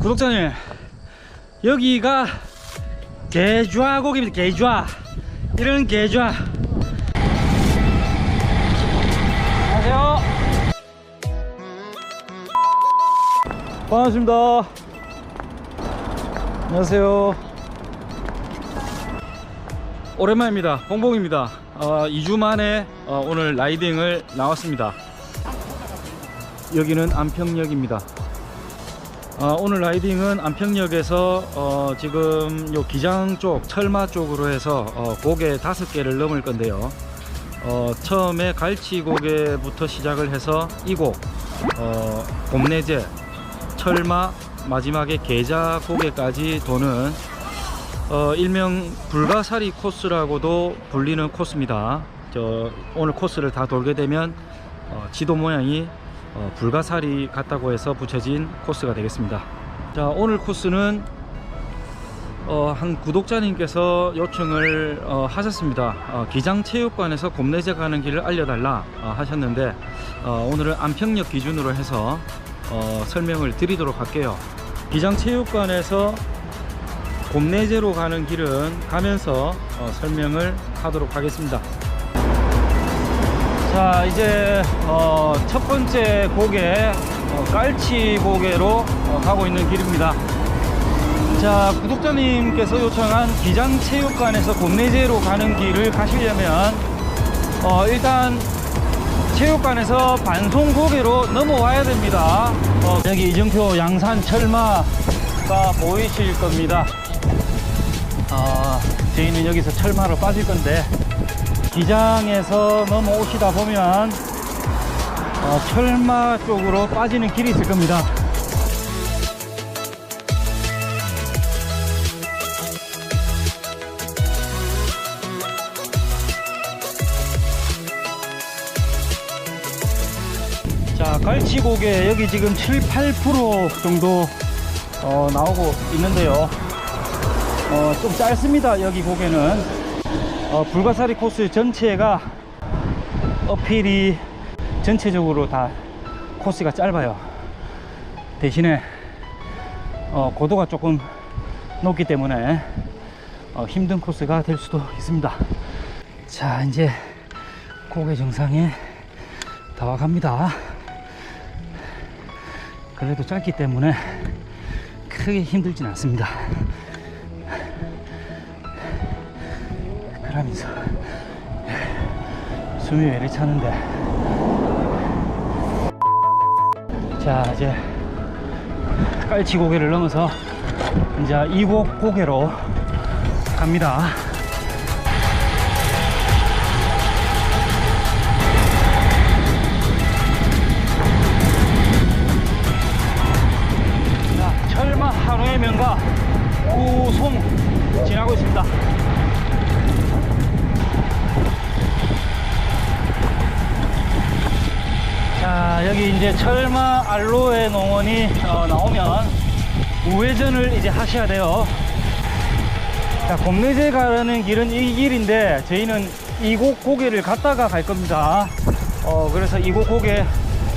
구독자님 여기가 개좌 고기입니다. 개좌 이런 개좌 안녕하세요. 반갑습니다. 안녕하세요. 오랜만입니다. 봉봉입니다. 어, 2주 만에 어, 오늘 라이딩을 나왔습니다. 여기는 안평역입니다 어, 오늘 라이딩은 안평역에서 어, 지금 요 기장 쪽 철마 쪽으로 해서 어, 고개 다섯 개를 넘을 건데요. 어, 처음에 갈치 고개부터 시작을 해서 이곡 어, 곰내제 철마 마지막에 계자 고개까지 도는 어, 일명 불가사리 코스라고도 불리는 코스입니다. 저 오늘 코스를 다 돌게 되면 어, 지도 모양이 어, 불가사리 같다고 해서 붙여진 코스가 되겠습니다. 자 오늘 코스는 어, 한 구독자님께서 요청을 어, 하셨습니다. 어, 기장체육관에서 곰내제 가는 길을 알려달라 어, 하셨는데 어, 오늘은 안평역 기준으로 해서 어, 설명을 드리도록 할게요. 기장체육관에서 곰내제로 가는 길은 가면서 어, 설명을 하도록 하겠습니다. 자 이제 어, 첫 번째 고개 어, 깔치 고개로 어, 가고 있는 길입니다. 자 구독자님께서 요청한 기장체육관에서 곰내제로 가는 길을 가시려면 어, 일단 체육관에서 반송 고개로 넘어와야 됩니다. 어, 여기 이정표 양산 철마가 보이실 겁니다. 어, 저희는 여기서 철마로 빠질 건데 기장에서 넘어오시다 보면 어, 철마 쪽으로 빠지는 길이 있을 겁니다. 자, 갈치고개 여기 지금 7, 8% 정도 어, 나오고 있는데요. 어, 좀 짧습니다. 여기 고개는. 어, 불가사리 코스 전체가 어필이 전체적으로 다 코스가 짧아요. 대신에 어, 고도가 조금 높기 때문에 어, 힘든 코스가 될 수도 있습니다. 자, 이제 고개 정상에 다 와갑니다. 그래도 짧기 때문에 크게 힘들진 않습니다. 그러면서. 숨이 왜 이리 차는데. 자 이제 깔치 고개를 넘어서 이제 이곡 고개로 갑니다. 자 철마 한우의 명가 구송 지나고 있습니다 이제 철마 알로에 농원이 어, 나오면 우회전을 이제 하셔야 돼요. 자 곰내제 가는 길은 이 길인데 저희는 이곡 고개를 갔다가 갈 겁니다. 어, 그래서 이곡 고개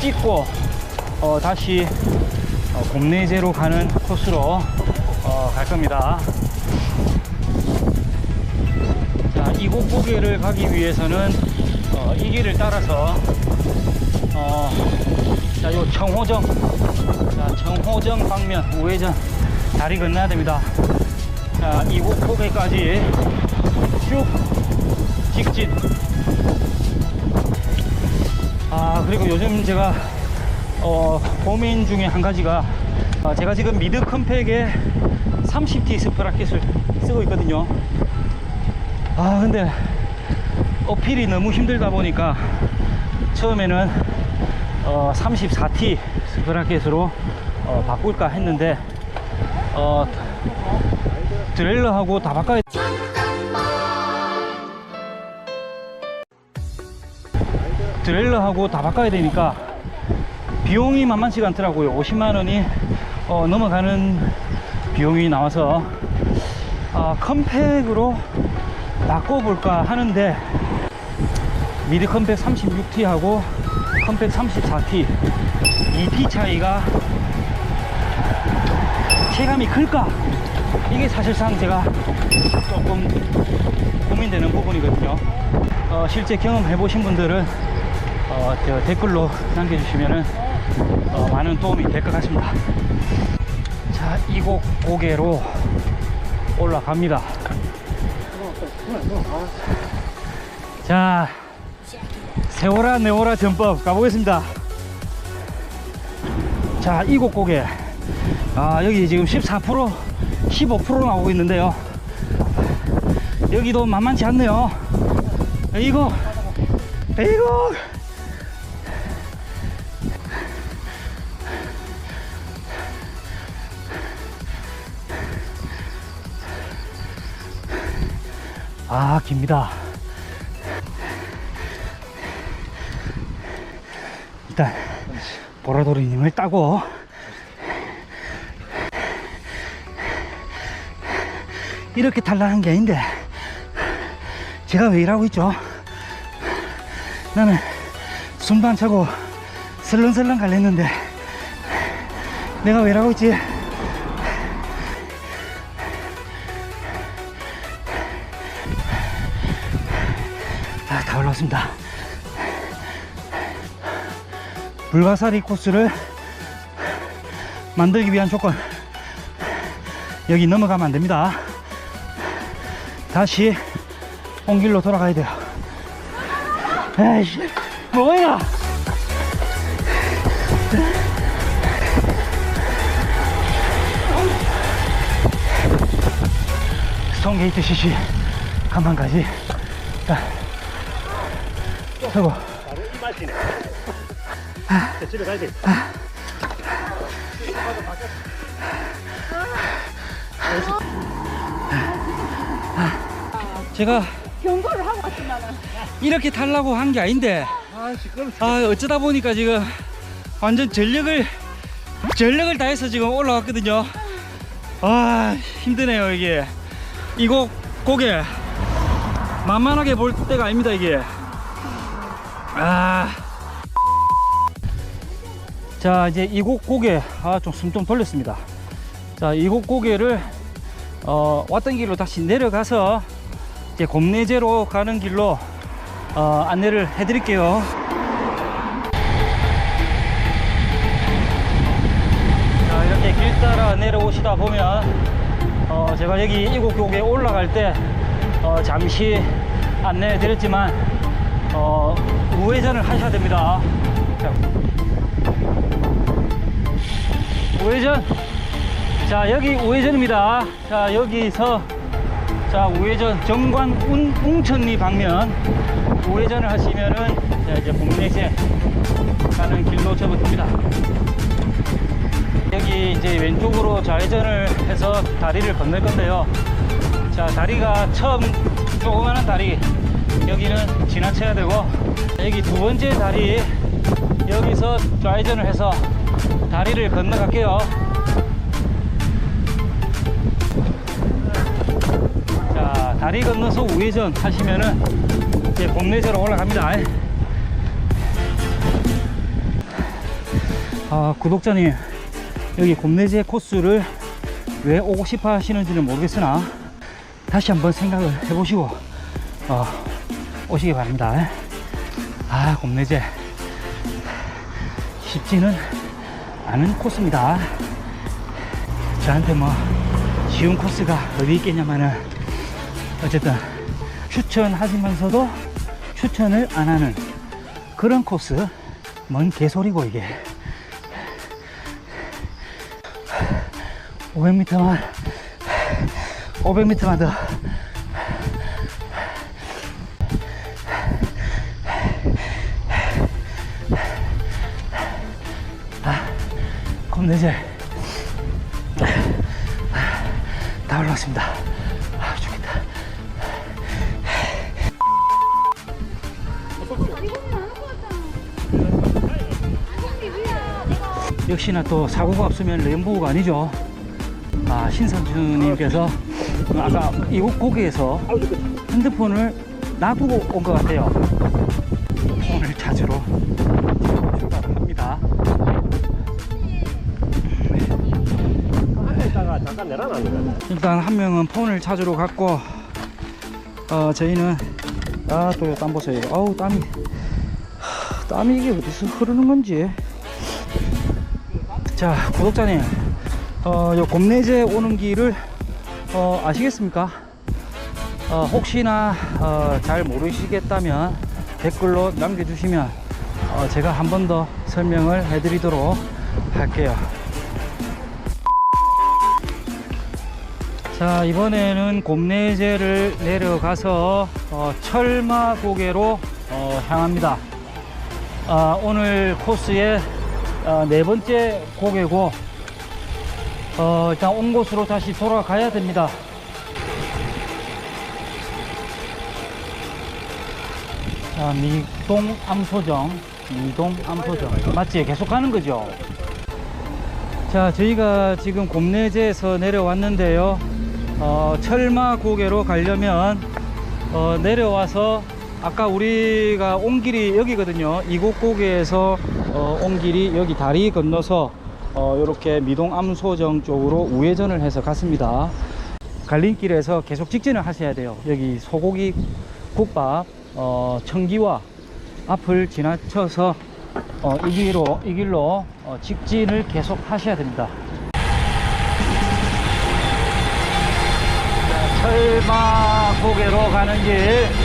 찍고 어, 다시 어, 곰내제로 가는 코스로 어, 갈 겁니다. 자 이곡 고개를 가기 위해서는 어, 이 길을 따라서 어, 청호정. 자, 청호정 방면 우회전 다리 건너야 됩니다. 자, 이곳 고개까지 쭉 직진. 아, 그리고 요즘 제가 어, 고민 중에 한 가지가 어, 제가 지금 미드 컴팩에 30T 스프라켓을 쓰고 있거든요. 아, 근데 어필이 너무 힘들다 보니까 처음에는 어, 34T 스프라켓으로 어, 바꿀까 했는데 어, 트레일러하고 다 바꿔야 트레일러하고 다 바꿔야 되니까 비용이 만만치가 않더라고요. 50만원이 어, 넘어가는 비용이 나와서 아, 컴팩으로 바꿔볼까 하는데 미드 컴팩 36T하고 컴팩 34T 2T 차이가 체감이 클까? 이게 사실상 제가 조금 고민되는 부분이거든요. 어, 실제 경험해 보신 분들은 어, 저 댓글로 남겨주시면은 어, 많은 도움이 될 것 같습니다. 자, 이곡 고개로 올라갑니다. 자, 세워라 내워라 전법 가보겠습니다. 자, 고개. 아, 여기 지금 14%, 15% 나오고 있는데요. 여기도 만만치 않네요. 이거, 이거. 아, 깁니다. 일단, 보라돌이님을 따고, 이렇게 탈락한 게 아닌데, 제가 왜 이러고 있죠? 나는 안 차고 설렁설렁 갈랬는데, 내가 왜 이러고 있지? 아, 다 올라왔습니다. 불가사리 코스를 만들기 위한 조건. 여기 넘어가면 안 됩니다. 다시 온 길로 돌아가야 돼요. 에이씨, 뭐야! 스톤게이트 CC 간판까지 자, 서고 집에 가야 돼. 제가 경고를 하고 왔지만은 이렇게 타려고 한 게 아닌데 아. 아 어쩌다 보니까 지금 완전 전력을 전력을 다해서 지금 올라왔거든요 아 힘드네요 이게 이거 고개 만만하게 볼 때가 아닙니다 이게 아. 자 이제 이곡 고개 아 좀 숨 좀 돌렸습니다 자 이곡 고개를 어, 왔던 길로 다시 내려가서 이제 곰내제로 가는 길로 어, 안내를 해드릴게요. 자, 이렇게 길 따라 내려오시다 보면 어, 제가 여기 이곡교에 올라갈 때 어, 잠시 안내해 드렸지만 어, 우회전을 하셔야 됩니다. 자, 우회전. 자, 여기 우회전입니다. 자, 여기서 자 우회전 정관 운, 웅천리 방면 우회전을 하시면은 자 이제 봉내제 가는 길로 접어듭니다 여기 이제 왼쪽으로 좌회전을 해서 다리를 건널 건데요 자 다리가 처음 조그마한 다리 여기는 지나쳐야 되고 여기 두 번째 다리 여기서 좌회전을 해서 다리를 건너갈게요 자, 다리 건너서 우회전 하시면은 이제 공내제로 올라갑니다. 아, 구독자님, 여기 곰내제 코스를 왜 오고 싶어 하시는지는 모르겠으나 다시 한번 생각을 해보시고 어, 오시기 바랍니다. 아, 곰내제 쉽지는 않은 코스입니다. 저한테 뭐 쉬운 코스가 어디 있겠냐마는 어쨌든 추천하시면서도 추천을 안 하는 그런 코스 뭔 개소리고 이게 500m만 500m만 더 겁내제 다 올라왔습니다. 아, 내가 역시나 또 사고가 없으면 램보가 아니죠. 아, 신선주님께서 아까 이곳 고개에서 핸드폰을 놔두고 온 것 같아요. 오늘 찾으러 일단 한 명은 폰을 찾으러 갔고 어 저희는 아또 땀 보세요. 아우 땀이. 하, 땀이 이게 어디서 흐르는 건지. 자 구독자님 어 요 곰내제 오는 길을 어 아시겠습니까? 어 혹시나 어 잘 모르시겠다면 댓글로 남겨주시면 어 제가 한 번 더 설명을 해드리도록 할게요 자 이번에는 곰내제를 내려가서 어, 철마 고개로 어, 향합니다. 아, 오늘 코스의 어, 네 번째 고개고 어, 일단 온 곳으로 다시 돌아가야 됩니다. 자 미동 암소정 미동 암소정. 맞지? 계속 가는 거죠? 자 저희가 지금 곰내제에서 내려왔는데요 어, 철마 고개로 가려면 어, 내려와서 아까 우리가 온 길이 여기거든요. 이곳 고개에서 어, 온 길이 여기 다리 건너서 어, 이렇게 미동 암소정 쪽으로 우회전을 해서 갔습니다. 갈림길에서 계속 직진을 하셔야 돼요. 여기 소고기 국밥 어, 청기와 앞을 지나쳐서 어, 이 길로 이 길로 어, 직진을 계속 하셔야 됩니다. 자, 철마 고개로 가는 길.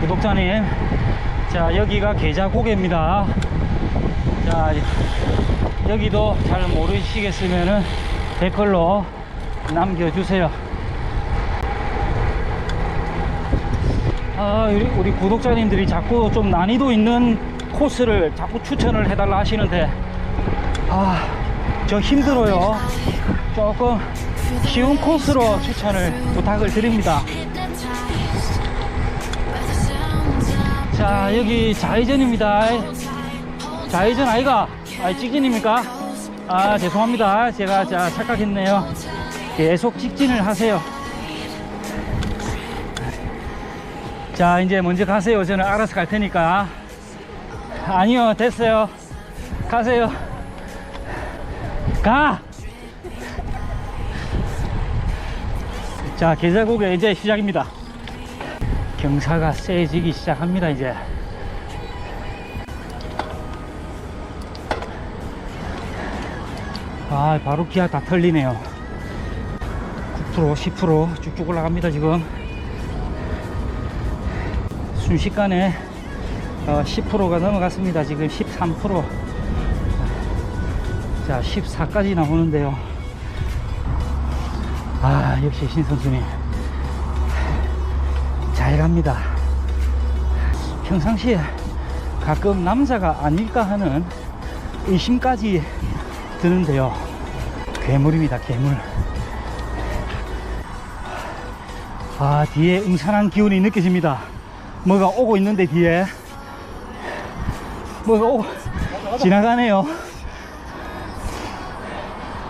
구독자님. 자, 여기가 계좌고개입니다. 자, 여기도 잘 모르시겠으면은 댓글로 남겨주세요. 아, 우리, 우리 구독자님들이 자꾸 좀 난이도 있는 코스를 자꾸 추천을 해달라 하시는데, 아, 저 힘들어요. 조금 쉬운 코스로 추천을 부탁을 드립니다. 자 여기 좌회전입니다. 좌회전 아이가 아 직진입니까? 아 죄송합니다. 제가 자 착각했네요. 계속 직진을 하세요. 자 이제 먼저 가세요. 저는 알아서 갈 테니까. 아니요 됐어요. 가세요. 가! 자 계좌국에 이제 시작입니다 경사가 세지기 시작합니다 이제. 아 바로 기아 다 털리네요. 9% 10% 쭉쭉 올라갑니다 지금. 순식간에 어, 10%가 넘어갔습니다 지금 13%자 14까지 나오는데요. 아 역시 신 선수님 잘 갑니다. 평상시에 가끔 남자가 아닐까 하는 의심까지 드는데요. 괴물입니다 괴물. 아 뒤에 음산한 기운이 느껴집니다. 뭐가 오고 있는데 뒤에? 뭐가 오고 지나가네요.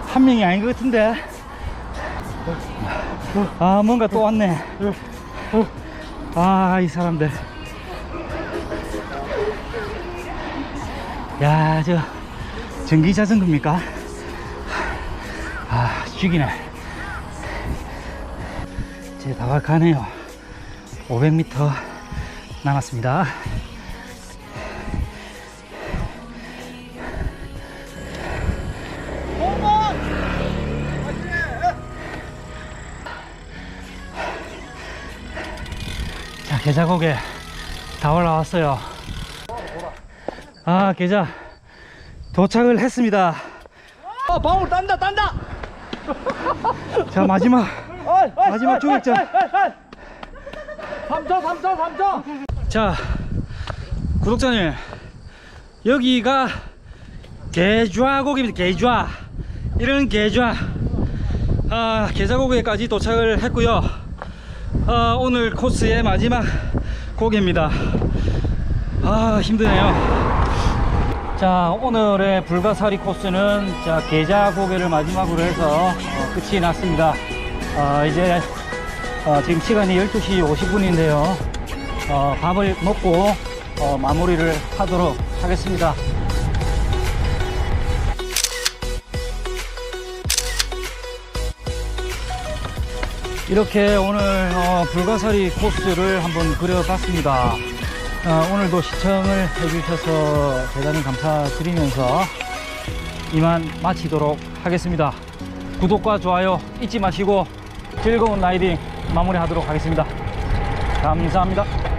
한 명이 아닌 것 같은데. 아 뭔가 또 왔네 아 이 사람들. 야 저 전기 자전거입니까? 아 죽이네. 제 다가가네요. 500m 남았습니다 계좌고개 다 올라왔어요. 아 계좌 도착을 했습니다. 어, 방울 딴다, 딴다. 자 마지막 마지막 조격전 3초, 3초, 3초. 자 구독자님 여기가 개좌고기입니다 개좌. 이런 개좌. 아 개좌고기까지 도착을 했고요 아, 오늘 코스의 마지막 고개입니다. 아 힘드네요. 자 오늘의 불가사리 코스는 자 계좌 고개를 마지막으로 해서 어, 끝이 났습니다. 아, 이제 어, 지금 시간이 12시 50분인데요. 어, 밥을 먹고 어, 마무리를 하도록 하겠습니다 이렇게 오늘 어, 불가사리 코스를 한번 그려봤습니다 어, 오늘도 시청을 해주셔서 대단히 감사드리면서 이만 마치도록 하겠습니다. 구독과 좋아요 잊지 마시고 즐거운 라이딩 마무리하도록 하겠습니다. 감사합니다.